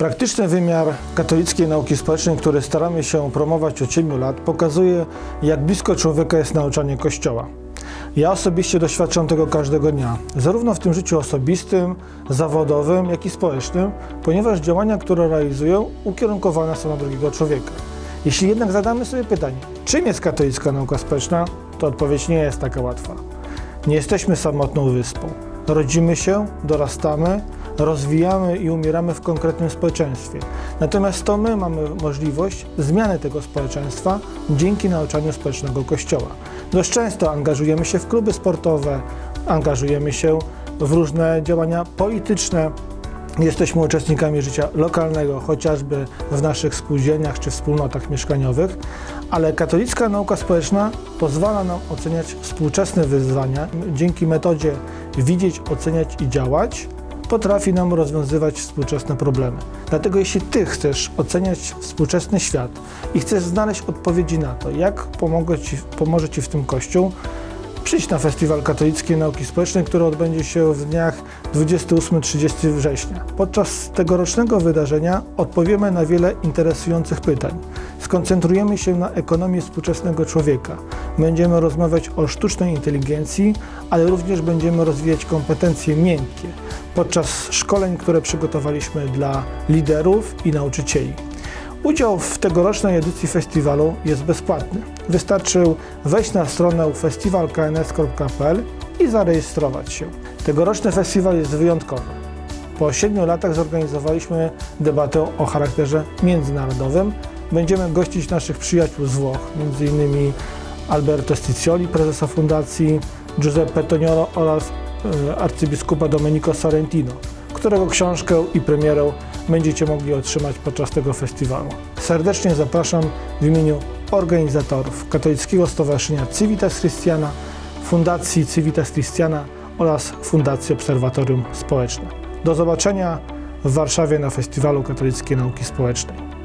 Praktyczny wymiar katolickiej nauki społecznej, który staramy się promować od 7 lat, pokazuje, jak blisko człowieka jest nauczanie Kościoła. Ja osobiście doświadczam tego każdego dnia, zarówno w tym życiu osobistym, zawodowym, jak i społecznym, ponieważ działania, które realizuję, ukierunkowane są na drugiego człowieka. Jeśli jednak zadamy sobie pytanie, czym jest katolicka nauka społeczna, to odpowiedź nie jest taka łatwa. Nie jesteśmy samotną wyspą. Rodzimy się, dorastamy, rozwijamy i umieramy w konkretnym społeczeństwie. Natomiast to my mamy możliwość zmiany tego społeczeństwa dzięki nauczaniu społecznego Kościoła. Dość często angażujemy się w kluby sportowe, angażujemy się w różne działania polityczne, Jesteśmy uczestnikami życia lokalnego, chociażby w naszych spółdzielniach czy wspólnotach mieszkaniowych, ale katolicka nauka społeczna pozwala nam oceniać współczesne wyzwania. Dzięki metodzie widzieć, oceniać i działać potrafi nam rozwiązywać współczesne problemy. Dlatego jeśli Ty chcesz oceniać współczesny świat i chcesz znaleźć odpowiedzi na to, jak pomogę ci, pomoże Ci w tym Przyjdź na Festiwal Katolickiej Nauki Społecznej, który odbędzie się w dniach 28-30 września. Podczas tegorocznego wydarzenia odpowiemy na wiele interesujących pytań. Skoncentrujemy się na ekonomii współczesnego człowieka. Będziemy rozmawiać o sztucznej inteligencji, ale również będziemy rozwijać kompetencje miękkie podczas szkoleń, które przygotowaliśmy dla liderów i nauczycieli. Udział w tegorocznej edycji festiwalu jest bezpłatny. Wystarczy wejść na stronę festiwalkns.pl i zarejestrować się. Tegoroczny festiwal jest wyjątkowy. Po 7 latach zorganizowaliśmy debatę o charakterze międzynarodowym. Będziemy gościć naszych przyjaciół z Włoch, m.in. Alberto Sticioli, prezesa fundacji, Giuseppe Toniolo oraz e, arcybiskupa Domenico Sorrentino, którego książkę i premierę będziecie mogli otrzymać podczas tego festiwalu. Serdecznie zapraszam w imieniu organizatorów Katolickiego Stowarzyszenia Civitas Christiana, Fundacji Civitas Christiana oraz Fundacji Obserwatorium Społeczne. Do zobaczenia w Warszawie na Festiwalu Katolickiej Nauki Społecznej.